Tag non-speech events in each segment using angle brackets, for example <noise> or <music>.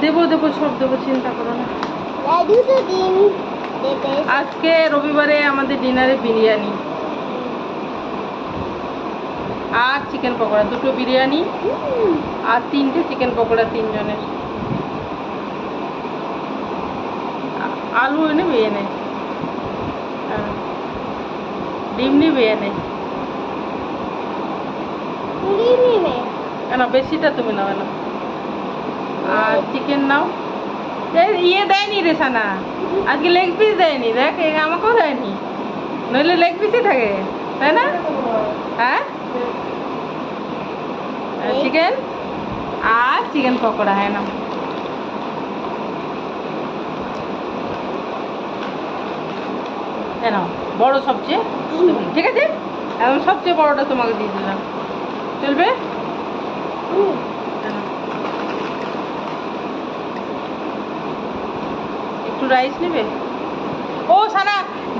দেবো দেবো সব, দেবো, চিন্তা করো না। আজকে রবিবারে আমাদের ডিনারে বিরিয়ানি। আর চিকেন পকোড়া, দুটো বিরিয়ানি আর তিনটে চিকেন পকোড়া তিনজনের। আলু এনে বেয়ে নে। হ্যাঁ। ডিম নিয়ে পুরি নেবে কেন বেশিটা তুমি নাও না আর চিকেন নাও। ইয়ে দেয়নি রে সানা। আজকে লেগ পিস দেয়নি দেখ আমাকেও দেয়নি। নইলে লেগ পিসই থাকে তাই না? হ্যাঁ? চিকেন আর চিকেন পকোড়া হ্যাঁ না কেন বড় সবচেয়ে। ঠিক আছে? এখন সবচেয়ে বড়টা তোমাকে দিয়ে দিলাম। চলবে? একটু রাইস নেবে? ও সানা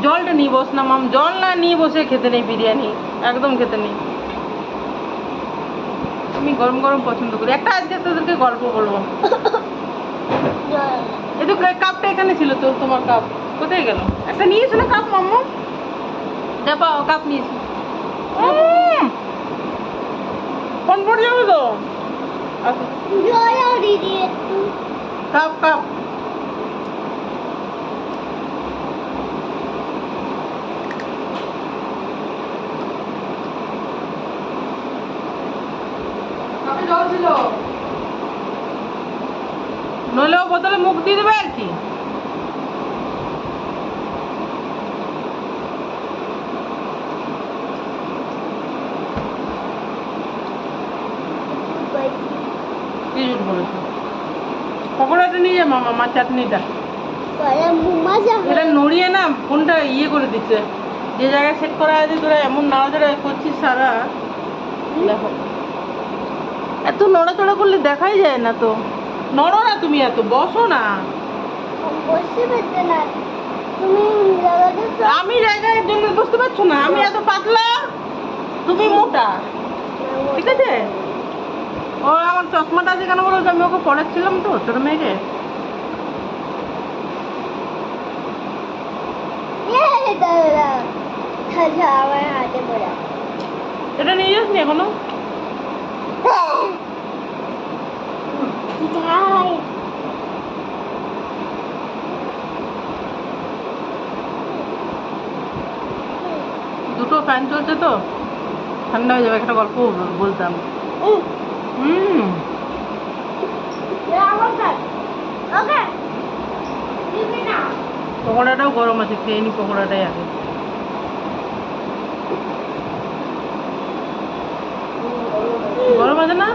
জলটা নিয়ে বস না মাম। জল না নিয়ে বসে খেতে নেই বিরিয়ানি। একদম খেতে নেই। আমি গরম গরম পছন্দ করি। একটা আজকে তোদেরকে গল্প বলব। <laughs> এই তো কাপটা এখানে ছিল তো তোমার কাপ। কোথায় গেল? একটা নিয়েছো না কাপ মাম্মু? দেখো কাপ নিয়েছি। ফোন পড়ে যাবে তো? Cup cup. ও বোতলে মুখ দিয়ে দেবে আর কি জুট বলেছ পকোড়াটা নিয়ে যা মামা আমার চাটনিটা। এটা নড়িয়ে না, ফোনটা ইয়ে করে দিচ্ছে। যে জায়গায় সেট করা আছে, তোরা এমন নাড়াচড়া করছিস সারা। দেখো। এত নড়াচড়া করলে দেখাই যায় না তো। নড়ো না তুমি এত, বসো না। আমি জায়গায় জন্য বুঝতে পারছ না, আমি এত পাতলা। তুমি মোটা। ঠিক আছে? ও, আমার চশমাটা আছে কেন বলো আমি ওকে পড়াচ্ছিলাম তো, ছোট মেয়েকে। এটা নিয়ে যাস নি এখনও দুটো ফ্যান চলছে তো। ঠান্ডা হয়ে যাবে, একটা গল্প বল- বলতাম। হুম। পকোড়াটাও গরম আছে খেয়ে নি পকোড়াটাই আগে। গরম আছে না?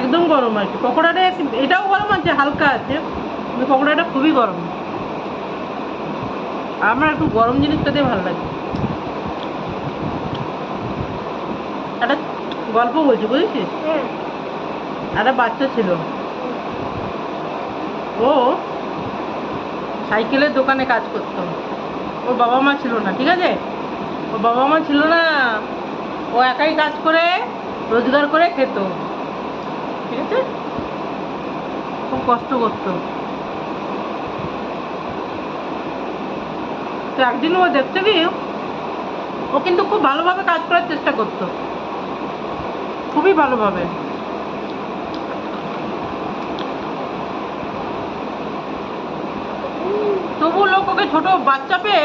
একদম গরম আছে। পকোড়াটা এটাও গরম আছে হালকা আছে কিন্তু পকোড়াটা খুবই গরম। আমার একটু গরম জিনিসটাতে ভালো লাগে। একটা গল্প বলছি বুঝেছিস? একটা বাচ্চা ছিল। ও সাইকেলের দোকানে কাজ করতো। ওর বাবা মা ছিল না, ঠিক আছে? ওর বাবা মা ছিল না, ও একাই কাজ করে, রোজগার করে খেত। ঠিক আছে? খুব কষ্ট করতো। তো একদিন ও দেখতে কি ও কিন্তু খুব ভালোভাবে কাজ করার চেষ্টা করতো। খুবই ভালোভাবে। তবু লোক ওকে ছোট বাচ্চা পেয়ে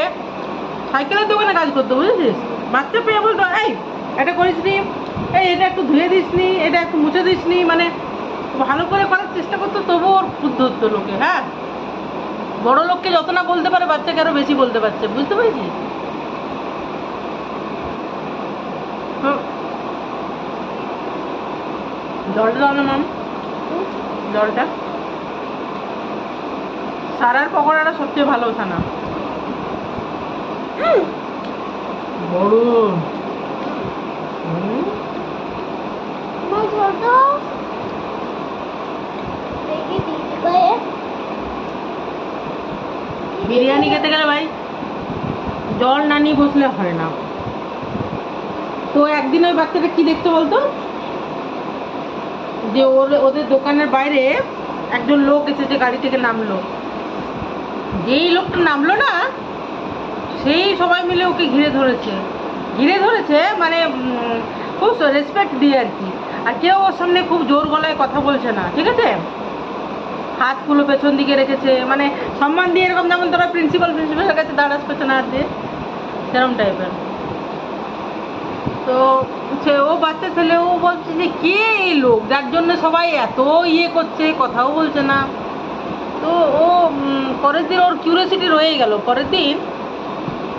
সাইকেলের দোকানে কাজ করতো, বুঝেছিস? বাচ্চা পেয়ে বলতো, এই, এটা করিস নি, এই, এটা একটু ধুয়ে দিস নি, এটা একটু মুছে দিস নি। মানে ভালো করে করার চেষ্টা করতো তবু ওর বুদ্ধ হতো লোকে হ্যাঁ? বড় লোককে যত না বলতে পারে, বাচ্চাকে আরও বেশি বলতে পারছে, বুঝতে পেরেছিস। জলটা দাও না, মাম। জলটা। সারার পকোড়াটা সবচেয়ে ভালো ছানা বড়। বিরিয়ানি খেতে গেলে ভাই জল না নিয়ে বসলে হয় না। তো একদিন ওই বাচ্চাটা কি দেখতে বলতো? যে ওর ওদের দোকানের বাইরে একজন লোক এসেছে গাড়ি থেকে নামলো। যেই লোকটা নামলো না, সেই সবাই মিলে ওকে ঘিরে ধরেছে। ঘিরে ধরেছে মানে খুব রেসপেক্ট দিয়ে আর কি। আর কেউ ওর সামনে খুব জোর গলায় কথা বলছে না, ঠিক আছে? হাতগুলো পেছন দিকে রেখেছে মানে সম্মান দিয়ে এরকম যেমন তোরা প্রিন্সিপাল প্রিন্সিপালের কাছে দাঁড়াস পেছনে হাত দিয়ে সেরকম টাইপের তো সে, ও বাচ্চা ছেলে, ও বলছে যে, কে এই লোক? যার জন্য সবাই এত ইয়ে করছে, কথাও বলছে না। তো ও পরের দিন ওর কিউরিয়াসিটি রয়ে গেল। পরের দিন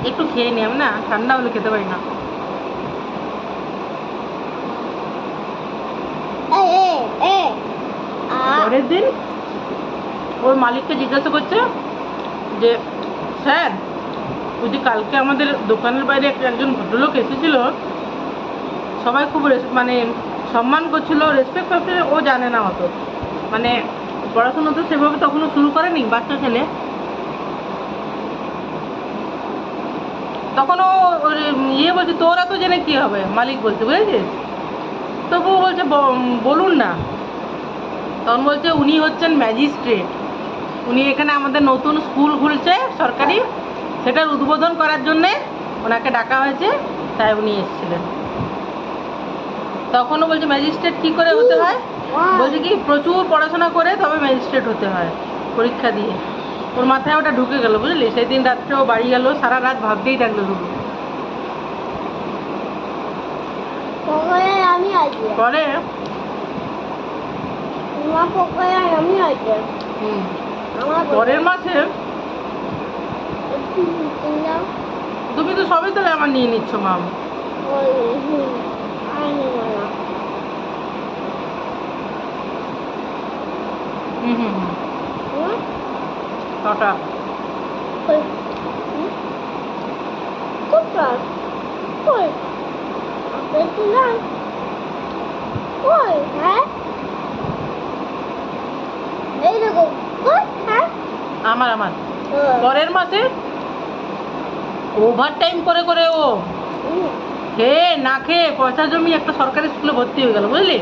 একটু খেয়ে নিলাম না ঠান্ডা হলে খেতে পারি না। পরের দিন ওর মালিককে জিজ্ঞাসা করছে যে স্যার ওই যে কালকে আমাদের দোকানের বাইরে একটা একজন ভদ্রলোক এসেছিল সবাই খুব মানে সম্মান করছিল রেসপেক্ট করছে ও জানে না অত। মানে পড়াশোনা তো সেভাবে তখনও শুরু করেনি বাচ্চা ছেলে? তখনও ইয়ে বলছে, তোরা তো জেনে কি হবে? মালিক বলছে, বুঝেছিস? তবু বলছে, "ব- বলুন না। তখন বলছে, উনি হচ্ছেন ম্যাজিস্ট্রেট। উনি এখানে আমাদের নতুন স্কুল খুলছে সরকারি। সেটার উদ্বোধন করার জন্যে ওনাকে ডাকা হয়েছে, তাই উনি এসেছিলেন। তখনও বলছে, ম্যাজিস্ট্রেট কি করে হতে হয়? বলছে কি প্রচুর পড়াশোনা করে তবে ম্যাজিস্ট্রেট হতে হয় পরীক্ষা দিয়ে। ওর মাথায় ওটা ঢুকে গেল বুঝলি? সেই দিন রাত্রে ও বাড়ি গেল সারা রাত ভাবতেই থাকল শুধু। পরে? পরের মাসে? তুমি তো সবই তাহলে আমার নিয়ে নিচ্ছ মাম ওই হুম হুম কটা আপনি হ্যাঁ আমার আমার। পরের মাসে ওভার টাইম করে করে ও। খেয়ে না খেয়ে পয়সা জমি একটা সরকারি স্কুলে ভর্তি হয়ে গেল বুঝলি?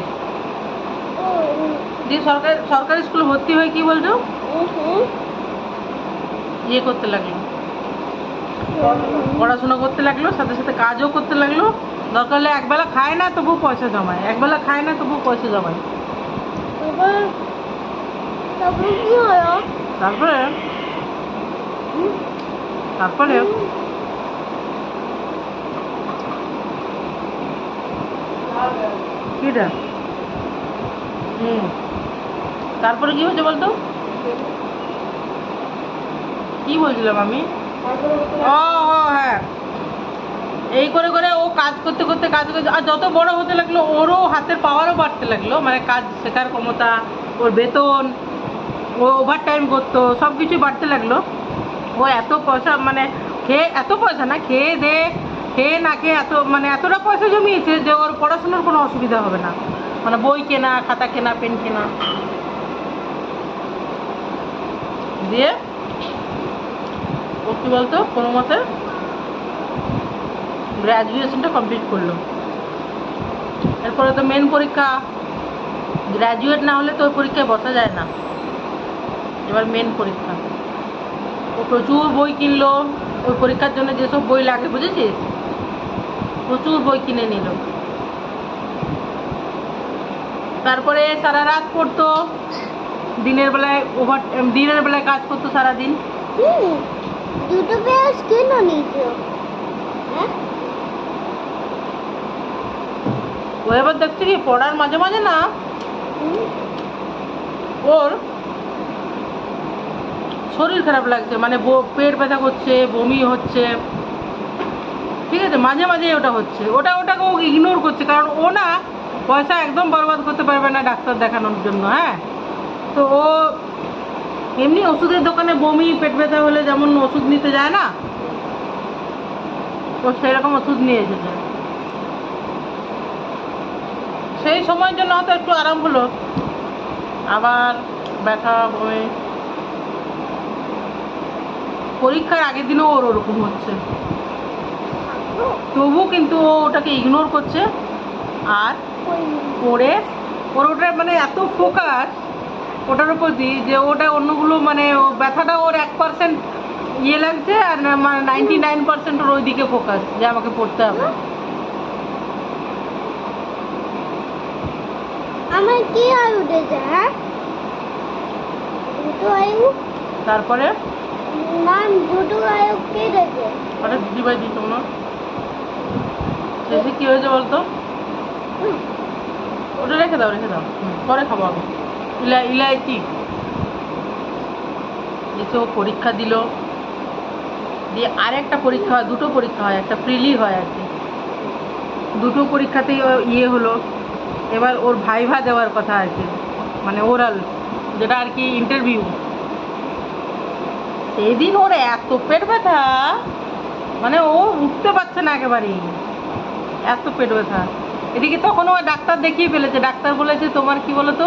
দিয়ে সরকারি সরকারি স্কুলে ভর্তি হয়ে কি বলছো? ইয়ে করতে লাগল। পড়াশোনা করতে লাগল সাথে সাথে কাজও করতে লাগল। দরকার হলে একবেলা খায় না তবু পয়সা জমায়। একবেলা খায় না তবু পয়সা জমায়। তারপরে তারপরে? কিটা হুম। তারপরে কি হয়েছে বলতো? কি বলছিলাম আমি? হ্যাঁ। এই করে করে ও কাজ করতে করতে কাজ করতে আর যত বড় হতে লাগল, ওরও হাতের পাওয়ারও বাড়তে লাগল। মানে কাজ শেখার ক্ষমতা, ওর বেতন, ও ওভার টাইম করতো সব কিছুই বাড়তে লাগল। ও এত পয়সা মানে খেয়ে এত পয়সা না, খেয়ে দে, খেয়ে না খেয়ে এত মানে এতটা পয়সা জমিয়েছে যে ওর পড়াশোনার কোনো অসুবিধা হবে না। মানে বই কেনা, খাতা কেনা, পেন কেনা। দিয়ে ও কি বলতো? কোনো মতে গ্র্যাজুয়েশনটা কমপ্লিট করল। এরপরে তো মেন পরীক্ষা। গ্র্যাজুয়েট না হলে তো ওই পরীক্ষায় বসা যায় না। এবার মেন পরীক্ষা। ও প্রচুর বই কিনলো। ওই পরীক্ষার জন্য যেসব বই লাগে, বুঝেছিস? প্রচুর বই কিনে নিল। তারপরে সারা রাত পড়তো। দিনের বেলায় ওভার দিনের বেলায় কাজ করতো সারাদিন। দুটো পেঁয়াজ কেন নিয়েছো হ্যাঁ? ও এবার দেখছি কি পড়ার মাঝে মাঝে না? ওর শরীর খারাপ লাগছে মানে ব- পেট ব্যথা করছে বমি হচ্ছে। ঠিক আছে মাঝে মাঝে ওটা হচ্ছে। ওটা ওটাকে ও ইগনোর করছে কারণ ও না পয়সা একদম বরবাদ করতে পারবে না ডাক্তার দেখানোর জন্য হ্যাঁ? তো ও এমনি ওষুধের দোকানে বমি পেট ব্যথা হলে যেমন ওষুধ নিতে যায় না ও সেরকম ওষুধ নিয়ে এসেছে। সেই সময়ের জন্য হয়তো একটু আরাম হলো। আবার ব্যথা বমি। পরীক্ষার আগের দিনও ওর ওরকম হচ্ছে। তবু কিন্তু ও ওটাকে ইগনোর করছে। আর পড়ে ওর ওটা মানে এত ফোকাস ওটার উপর দিই যে ওটা অন্যগুলো মানে ব্যথাটা ওর এক পার্সেন্ট ইয়ে লাগছে আর মানে নাইনটি নাইন পার্সেন্ট ওর ওইদিকে ফোকাস যে আমাকে পড়তে হবে। আমার কি আর উঠেছে হ্যাঁ? দুটো আয়ু তারপরে? দুটো আয়ু কে দেখে ওটা দিদিভাই দিত না শেষে কি হয়েছে বলতো? ওটা রেখে দাও রেখে দাও। পরে খাব আমি। ইলা ইলাইচি এসে ও পরীক্ষা দিল। দিয়ে আরেকটা পরীক্ষা হয়, দুটো পরীক্ষা হয়, একটা প্রিলি হয় আর কি। দুটো পরীক্ষাতেই ইয়ে হলো। এবার ওর ভাইভা দেওয়ার কথা আর কি মানে ওরাল, যেটা আর কি ইন্টারভিউ সেদিন ওর এত পেট ব্যথা মানে ও উঠতে পারছে না একেবারেই। এত পেট ব্যথা। এদিকে তখন ও ডাক্তার দেখিয়ে ফেলেছে। ডাক্তার বলেছে, তোমার কি বলতো?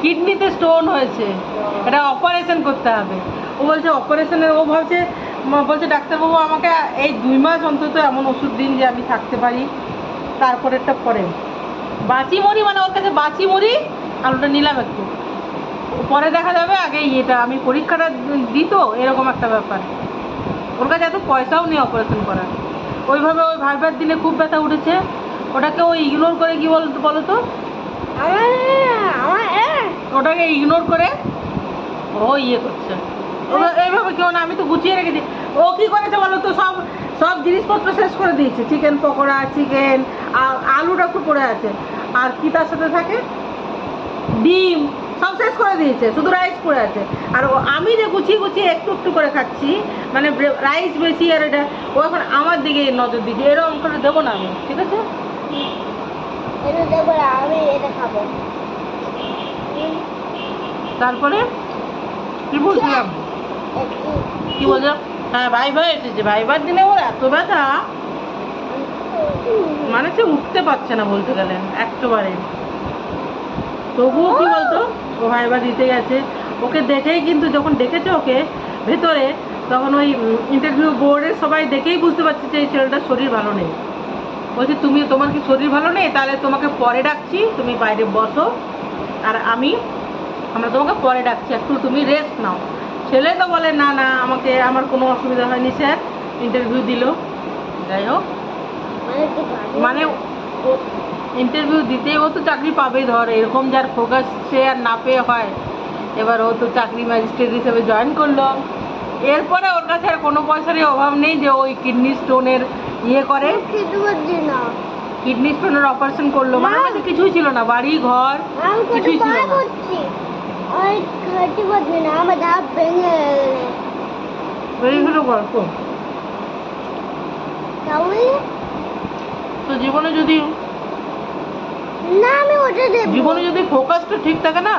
কিডনিতে স্টোন হয়েছে। এটা অপারেশন করতে হবে। ও বলছে অপারেশনের ও ভাবছে বলছে, ডাক্তারবাবু, আমাকে এই দুই মাস অন্তত এমন ওষুধ দিন যে আমি থাকতে পারি। তারপরেরটা পরে। বাঁচি মরি মানে ওর কাছে বাঁচি মরি আর ওটা নিলাম একটু। পরে দেখা যাবে, আগে ইয়েটা আমি পরীক্ষাটা দিত, এরকম একটা ব্যাপার। ওর কাছে এত পয়সাও নেই অপারেশন করার। ওইভাবে ওই ভাইবার দিনে খুব ব্যথা উঠেছে। ওটাকে ও ইগনোর করে কি বল বলো তো ওটাকে ইগনোর করে ও ইয়ে করছে। এইভাবে কেউ না, আমি তো গুছিয়ে রেখেছি। ও কি করেছে বলো তো, সব সব জিনিসপত্র শেষ করে দিয়েছে। চিকেন পকোড়া চিকেন আলুটা একটু পড়ে আছে। আর কি তার সাথে থাকে? ডিম, সব শেষ করে দিয়েছে, শুধু রাইস পড়ে আছে। আর আমি যে গুছিয়ে গুছিয়ে একটু একটু করে খাচ্ছি মানে রাইস বেশি আর এটা, ও এখন আমার দিকে নজর দিচ্ছে এরকম করে দেবো না আমি, ঠিক আছে? আমি এটা খাব। তারপরে কি বলছিলাম? কি বলছো হ্যাঁ ভাই ভাই, এসেছে। ভাই ভাই দিনে ওর এত ব্যথা। মানে সে উঠতে পারছে না বলতে গেলে, একেবারে। তবুও কি বলতো, ও ভাইবা দিতে গেছে। ওকে দেখেই কিন্তু, যখন ডেকেছে ওকে ভেতরে, তখন ওই ইন্টারভিউ বোর্ডের সবাই দেখেই বুঝতে পারছে যে এই ছেলেটার শরীর ভালো নেই। বলছে, তুমি, তোমার কি শরীর ভালো নেই? তাহলে তোমাকে পরে ডাকছি, তুমি বাইরে বসো। আর আমি, আমরা তোমাকে পরে ডাকছি, একটু তুমি রেস্ট নাও। ছেলে তো বলে, না না, আমাকে, আমার কোনো অসুবিধা হয়নি স্যার ইন্টারভিউ দিল। যাই হোক। মানে ইন্টারভিউ দিতে ও তো চাকরি পাবেই, ধর, এরকম যার ফোকাস সে আর না পেয়ে হয়। এবার ও তো চাকরি ম্যাজিস্ট্রেট হিসেবে জয়েন করল। এরপরে ওর কাছে আর কোনো পয়সারই অভাব নেই যে ওই কিডনি স্টোনের ইয়ে করে। কিডনি স্টোনের অপারেশন করল। মানে আমাদের কিছুই ছিল না বাড়ি ঘর কিছুই ছিল না। পারছি আমি খেতে না আমার দাঁত ভেঙে গেলে। এই গল্প তো জীবনে যদি না আমি ওটা দেবো। জীবনে যদি ফোকাসটা ঠিক থাকে না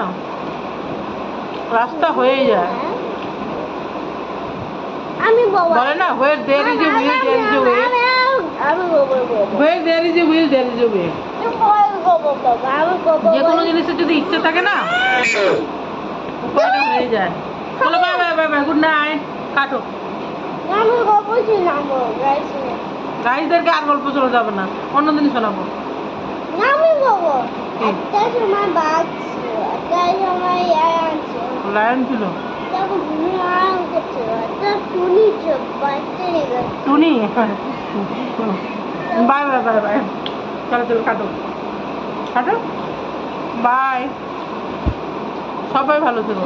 রাস্তা হয়েই যায়। হ্যাঁ। আমি বাবা বলে না where there is a will there is a way আমি আমি বাবা বাবা আমি বাবা যে কোনো জিনিসের যদি ইচ্ছে থাকে না উপায়টা হয়ে যায়। চলো bye bye bye bye good night কাটো। আমি গাইজদেরকে আর গল্প শোনা যাবে না অন্য দিন শোনাবো। আমি কি? একটা সময় বাঘ ছিল একটা সময় ছিল। লায়ন ছিল? তখন ভূমি আরাম করছিল একটা টুনি চোখ বাচ্চা টুনি? Bye bye bye bye. চলো চলো কাটো। কাটো? বাই। সবাই ভালো থেকো।